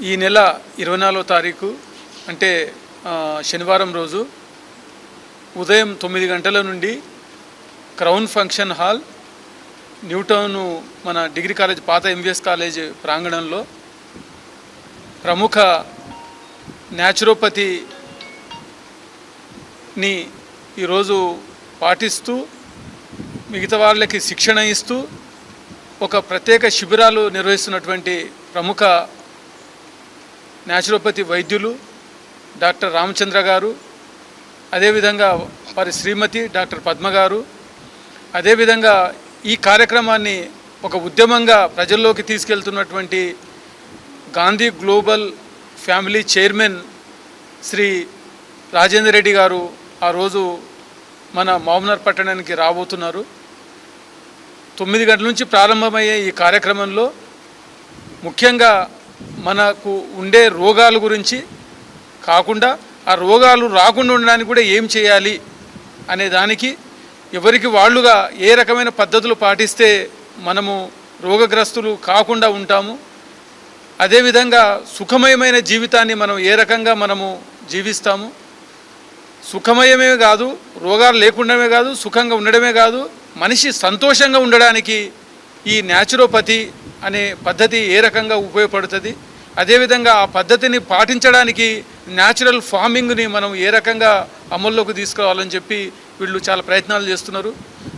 ఈ నెల ఇరవై నాలుగో తారీఖు అంటే శనివారం రోజు ఉదయం తొమ్మిది గంటల నుండి crown function hall new town మన డిగ్రీ కాలేజ్ పాత ఎంవిఎస్ కాలేజ్ ప్రాంగణంలో ప్రముఖ న్యాచురోపతిని ఈరోజు పాటిస్తూ మిగతా వాళ్ళకి శిక్షణ ఇస్తూ ఒక ప్రత్యేక శిబిరాలు నిర్వహిస్తున్నటువంటి ప్రముఖ న్యాచురోపతి వైద్యులు డాక్టర్ రామచంద్ర గారు అదేవిధంగా వారి శ్రీమతి డాక్టర్ పద్మ గారు అదేవిధంగా ఈ కార్యక్రమాన్ని ఒక ఉద్యమంగా ప్రజల్లోకి తీసుకెళ్తున్నటువంటి Gandhi global family chairman Shri Rajender Reddy garu ఆ రోజు మన మామూనర్ పట్టణానికి రాబోతున్నారు. తొమ్మిది గంటల నుంచి ప్రారంభమయ్యే ఈ కార్యక్రమంలో ముఖ్యంగా మనకు ఉండే రోగాల గురించి కాకుండా ఆ రోగాలు రాకుండా ఉండడానికి కూడా ఏం చేయాలి అనే దానికి ఎవరికి వాళ్ళుగా ఏ రకమైన పద్ధతులు పాటిస్తే మనము రోగగ్రస్తులు కాకుండా ఉంటాము? అదేవిధంగా సుఖమయమైన జీవితాన్ని మనం ఏ రకంగా మనము జీవిస్తాము? సుఖమయమే కాదు రోగాలు లేకుండామే కాదు సుఖంగా ఉండడమే కాదు మనిషి సంతోషంగా ఉండడానికి ఈ న్యాచురోపతి అనే పద్ధతి ఏ రకంగా ఉపయోగపడుతుంది? అదేవిధంగా ఆ పద్ధతిని పాటించడానికి న్యాచురల్ ఫార్మింగ్ని మనం ఏ రకంగా అమల్లోకి తీసుకురావాలని చెప్పి వీళ్ళు చాలా ప్రయత్నాలు చేస్తున్నారు.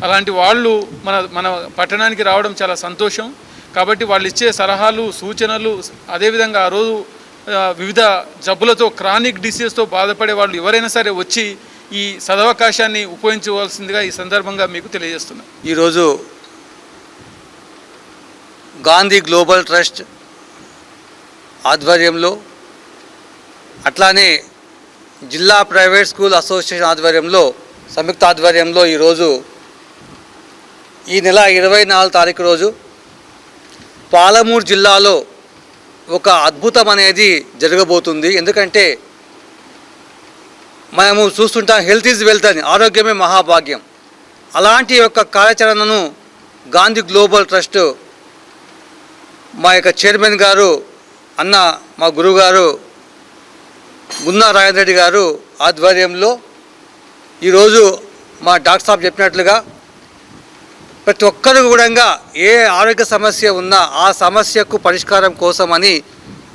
అలాంటి వాళ్ళు మన మన పట్టణానికి రావడం చాలా సంతోషం. కాబట్టి వాళ్ళు ఇచ్చే సలహాలు సూచనలు అదేవిధంగా ఆ రోజు వివిధ జబ్బులతో క్రానిక్ డిసీజ్తో బాధపడే వాళ్ళు ఎవరైనా సరే వచ్చి ఈ సదవకాశాన్ని ఉపయోగించవలసిందిగా ఈ సందర్భంగా మీకు తెలియజేస్తున్నాను ఈరోజు గాంధీ గ్లోబల్ ట్రస్ట్ ఆధ్వర్యంలో అట్లానే జిల్లా ప్రైవేట్ స్కూల్ అసోసియేషన్ ఆధ్వర్యంలో సంయుక్త ఆధ్వర్యంలో ఈరోజు ఈ నెల ఇరవై నాలుగు తారీఖు రోజు పాలమూరు జిల్లాలో ఒక అద్భుతం అనేది జరగబోతుంది. ఎందుకంటే మనము చూస్తుంటాం హెల్త్ ఈజ్ వెల్త్ అని ఆరోగ్యమే మహాభాగ్యం. అలాంటి యొక్క కార్యాచరణను గాంధీ గ్లోబల్ ట్రస్ట్ మా యొక్క చైర్మన్ గారు అన్న మా గురువుగారు గున్నా రాజేంద్ర రెడ్డి గారు ఆధ్వర్యంలో ఈరోజు మా డాక్టర్ సాబ్ చెప్పినట్లుగా ప్రతి ఒక్కరు కూడా ఏ ఆరోగ్య సమస్య ఉన్నా ఆ సమస్యకు పరిష్కారం కోసమని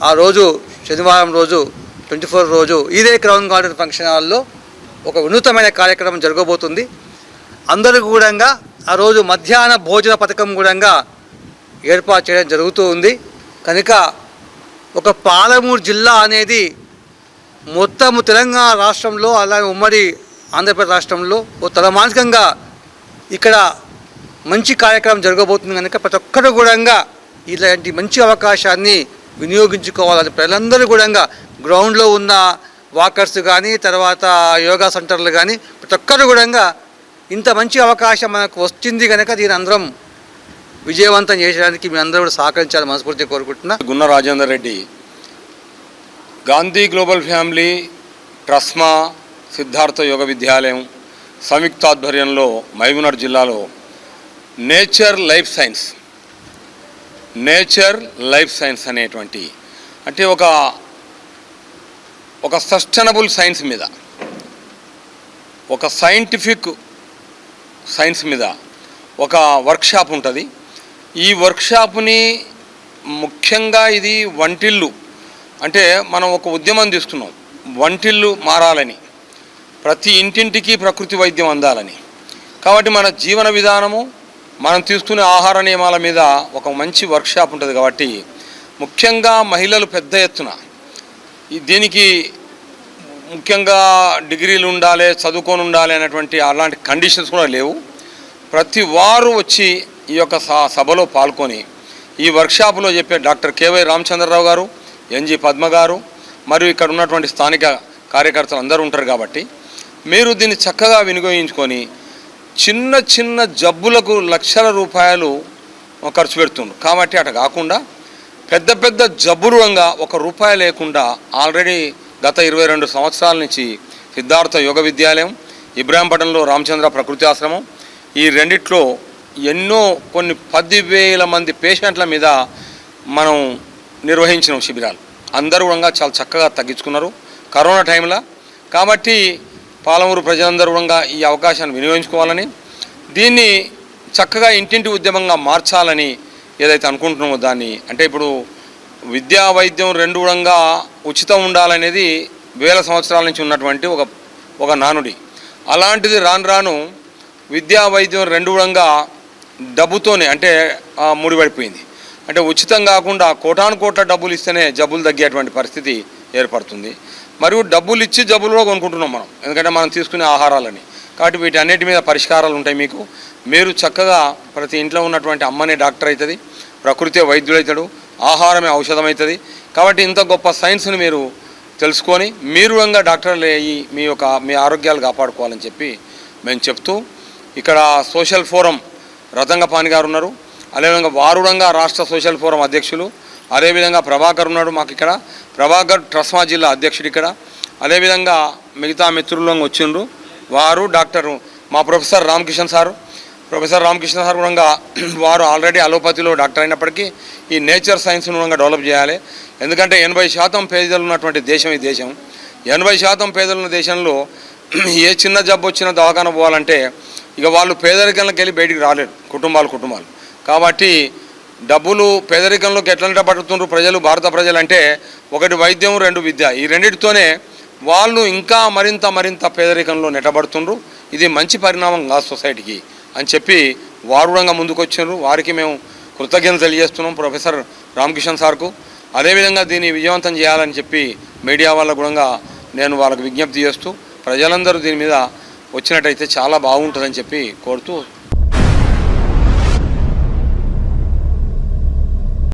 ఆ రోజు శనివారం రోజు ట్వంటీ ఫోర్ రోజు ఇదే క్రౌన్ గార్డెన్ ఫంక్షన్ హాల్లో ఒక వినూతమైన కార్యక్రమం జరగబోతుంది. అందరూ కూడా ఆ రోజు మధ్యాహ్న భోజన పథకం కూడా ఏర్పాటు చేయడం జరుగుతూ ఉంది. కనుక ఒక పాలమూరు జిల్లా అనేది మొత్తము తెలంగాణ రాష్ట్రంలో అలాగే ఉమ్మడి ఆంధ్రప్రదేశ్ రాష్ట్రంలో ఓ తలమానికంగా ఇక్కడ మంచి కార్యక్రమం జరగబోతుంది కనుక ప్రతి ఒక్కరు కూడా ఇలాంటి మంచి అవకాశాన్ని వినియోగించుకోవాలని ప్రజలందరూ కూడా గ్రౌండ్లో ఉన్న వాకర్స్ కానీ తర్వాత యోగా సెంటర్లు కానీ ప్రతి ఒక్కరు కూడా ఇంత మంచి అవకాశం మనకు వచ్చింది కనుక దీని అందరం విజయవంతం చేయడానికి మీ అందరూ కూడా సహకరించాలని మనస్ఫూర్తిగా కోరుకుంటున్నా. గున్న రాజేందర్ రెడ్డి గాంధీ గ్లోబల్ ఫ్యామిలీ ట్రస్మా సిద్ధార్థ యోగ విద్యాలయం సంయుక్త ఆధ్వర్యంలో మహబూబ్నగర్ జిల్లాలో nature life science nature life science అనేటువంటి అంటే ఒక ఒక సస్టైనబుల్ సైన్స్ మీద ఒక సైంటిఫిక్ సైన్స్ మీద ఒక వర్క్షాప్ ఉంటుంది. ఈ వర్క్షాప్ని ముఖ్యంగా ఇది వంటిల్లు. అంటే మనం ఒక ఉద్యమం తీసుకున్నాం. వంటిల్లు మారాలని. ప్రతి ఇంటింటికి ప్రకృతి వైద్యం అందాలని. కాబట్టి మన జీవన విధానము మనం తీసుకునే ఆహార నియమాల మీద ఒక మంచి వర్క్షాప్ ఉంటుంది కాబట్టి ముఖ్యంగా మహిళలు పెద్ద ఎత్తున. ఈ దీనికి ముఖ్యంగా డిగ్రీలు ఉండాలి చదువుకొని ఉండాలి అనేటువంటి అలాంటి కండిషన్స్ కూడా లేవు. ప్రతి వారు వచ్చి ఈ యొక్క స- సభలో పాల్గొని ఈ వర్క్షాపులో చెప్పే డాక్టర్ కేవై రామచంద్రరావు గారు ఎన్జి పద్మ గారు మరియు ఇక్కడ ఉన్నటువంటి స్థానిక కార్యకర్తలు అందరూ ఉంటారు కాబట్టి మీరు దీన్ని చక్కగా వినియోగించుకొని చిన్న చిన్న జబ్బులకు లక్షల రూపాయలు ఖర్చు పెడుతుండ్రు. కాబట్టి అట కాకుండా పెద్ద పెద్ద జబ్బులుగా ఒక రూపాయి లేకుండా ఆల్రెడీ గత ఇరవై రెండు సంవత్సరాల నుంచి సిద్ధార్థ యోగ విద్యాలయం ఇబ్రాహీంపట్నంలో రామచంద్ర ప్రకృతి ఆశ్రమం ఈ రెండిట్లో ఎన్నో కొన్ని పదివేల మంది పేషెంట్ల మీద మనం నిర్వహించిన శిబిరాలు. అందరూ కూడా చాలా చక్కగా తగ్గించుకున్నారు కరోనా టైంలో. కాబట్టి పాలమూరు ప్రజలందరూ కూడా ఈ అవకాశాన్ని వినియోగించుకోవాలని దీన్ని చక్కగా ఇంటింటి ఉద్యమంగా మార్చాలని ఏదైతే అనుకుంటున్నామో దాన్ని అంటే ఇప్పుడు విద్యా వైద్యం రెండు కూడా ఉచితం ఉండాలనేది వేల సంవత్సరాల నుంచి ఉన్నటువంటి ఒక ఒక నానుడి. అలాంటిది రాను రాను విద్యా వైద్యం రెండు కూడా డబ్బుతోనే అంటే ముడిపడిపోయింది. అంటే ఉచితం కాకుండా కోటాను కోట్ల డబ్బులు ఇస్తేనే జబ్బులు తగ్గేటువంటి పరిస్థితి ఏర్పడుతుంది. మరియు డబ్బులు ఇచ్చి జబ్బులు కూడా కొనుక్కుంటున్నాం మనం ఎందుకంటే మనం తీసుకునే ఆహారాలని. కాబట్టి వీటి అన్నిటి మీద పరిష్కారాలు ఉంటాయి మీకు. మీరు చక్కగా ప్రతి ఇంట్లో ఉన్నటువంటి అమ్మనే డాక్టర్ అవుతుంది ప్రకృతి వైద్యుడు ఆహారమే ఔషధం అవుతుంది కాబట్టి ఇంత గొప్ప సైన్స్ని మీరు తెలుసుకొని మీరు కూడా డాక్టర్లు అయ్యి మీ యొక్క మీ ఆరోగ్యాలు కాపాడుకోవాలని చెప్పి మేము చెప్తూ ఇక్కడ సోషల్ ఫోరం రతంగపాణి గారు ఉన్నారు. అదేవిధంగా వారుడంగా రాష్ట్ర సోషల్ ఫోరం అధ్యక్షులు. అదేవిధంగా ప్రభాకర్ ఉన్నాడు మాకు ఇక్కడ. ప్రభాకర్ ట్రస్మా జిల్లా అధ్యక్షుడు ఇక్కడ. అదేవిధంగా మిగతా మిత్రులు వచ్చిండ్రు. వారు డాక్టర్ మా professor Ramakishan sir. Professor Ramakrishna sir కూడా వారు ఆల్రెడీ అలోపతిలో డాక్టర్ అయినప్పటికీ ఈ నేచర్ సైన్స్ను కూడా డెవలప్ చేయాలి. ఎందుకంటే ఎనభై శాతం పేదలు ఉన్నటువంటి దేశం ఈ దేశం. ఎనభై శాతం పేదలు ఉన్న దేశంలో ఏ చిన్న జబ్బు వచ్చినా దవాఖాన పోవాలంటే ఇక వాళ్ళు పేదరికంలోకి వెళ్ళి బయటికి రాలేరు కుటుంబాలు కుటుంబాలు. కాబట్టి డబ్బులు పేదరికంలోకి ఎట్లా పడుతున్నారు ప్రజలు భారత ప్రజలు అంటే ఒకటి వైద్యం రెండు విద్య. ఈ రెండిటితోనే వాళ్ళు ఇంకా మరింత మరింత పేదరికంలో నెట్టబడుతుండ్రు. ఇది మంచి పరిణామం కాదు సొసైటీకి అని చెప్పి వారుడంగా ముందుకు వారికి మేము కృతజ్ఞతలు తెలియజేస్తున్నాం ప్రొఫెసర్ రామకిషన్ సార్కు. అదేవిధంగా దీన్ని విజయవంతం చేయాలని చెప్పి మీడియా వాళ్ళ కూడా నేను వాళ్ళకు విజ్ఞప్తి చేస్తూ ప్రజలందరూ దీని మీద వచ్చినట్టయితే చాలా బాగుంటుందని చెప్పి కోరుతూ